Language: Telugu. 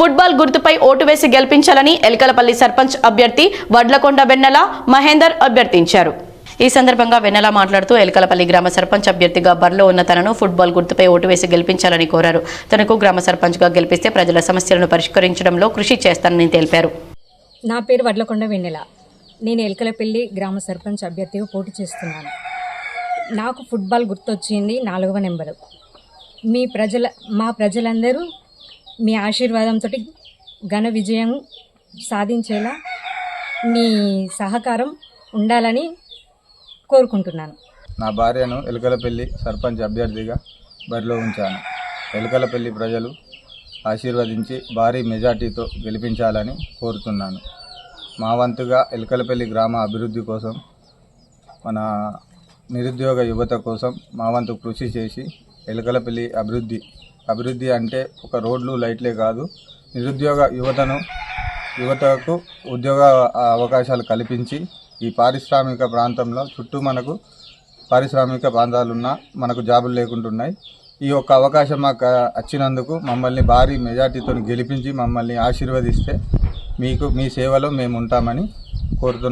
ఫుట్బాల్ గుర్తుపై ఓటు వేసి గెలిపించాలని ఎలకలపల్లి సర్పంచ్ అభ్యర్థి వడ్లకొండ వెన్నెల మహేందర్ అభ్యర్థించారు. ఈ సందర్భంగా వెన్నెల మాట్లాడుతూ ఎలకలపల్లి గ్రామ సర్పంచ్ అభ్యర్థిగా బరిలో ఉన్న తనను ఫుట్బాల్ గుర్తుపై ఓటు వేసి గెలిపించాలని కోరారు. తనకు గ్రామ సర్పంచ్గా గెలిపిస్తే ప్రజల సమస్యలను పరిష్కరించడంలో కృషి చేస్తానని తెలిపారు. నా పేరు వడ్లకొండ వెన్నెల. నేను ఎలకలపల్లి గ్రామ సర్పంచ్ అభ్యర్థిగా పోటీ చేస్తున్నాను. నాకు ఫుట్బాల్ గుర్తొచ్చింది నాలుగవ నెంబరు. మీ ప్రజల మా ప్రజలందరూ మీ ఆశీర్వాదంతో ఘన విజయం సాధించేలా మీ సహకారం ఉండాలని కోరుకుంటున్నాను. నా భార్యను ఎలుకలపల్లి సర్పంచ్ అభ్యర్థిగా బరిలో ఉంచాను. ఎలుకలపల్లి ప్రజలు ఆశీర్వదించి భారీ మెజార్టీతో గెలిపించాలని కోరుతున్నాను. మా వంతుగా ఎలుకలపల్లి గ్రామ అభివృద్ధి కోసం మన నిరుద్యోగ యువత కోసం మా వంతు కృషి చేసి ఎలుకలపల్లి అభివృద్ధి అభివృద్ధి అంటే ఒక రోడ్లు లైట్లే కాదు. నిరుద్యోగ యువతను యువతకు ఉద్యోగ అవకాశాలు కల్పించి ఈ పారిశ్రామిక ప్రాంతంలో చుట్టూ మనకు పారిశ్రామిక ప్రాంతాలున్నా మనకు జాబులు లేకుంటున్నాయి. ఈ యొక్క అవకాశం మాకు వచ్చినందుకు మమ్మల్ని భారీ మెజార్టీతో గెలిపించి మమ్మల్ని ఆశీర్వదిస్తే మీకు మీ సేవలో మేము ఉంటామని కోరుతున్నాం.